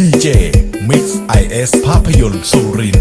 ดีเจมิกซ์ไอเอสภาพยนตร์สุริน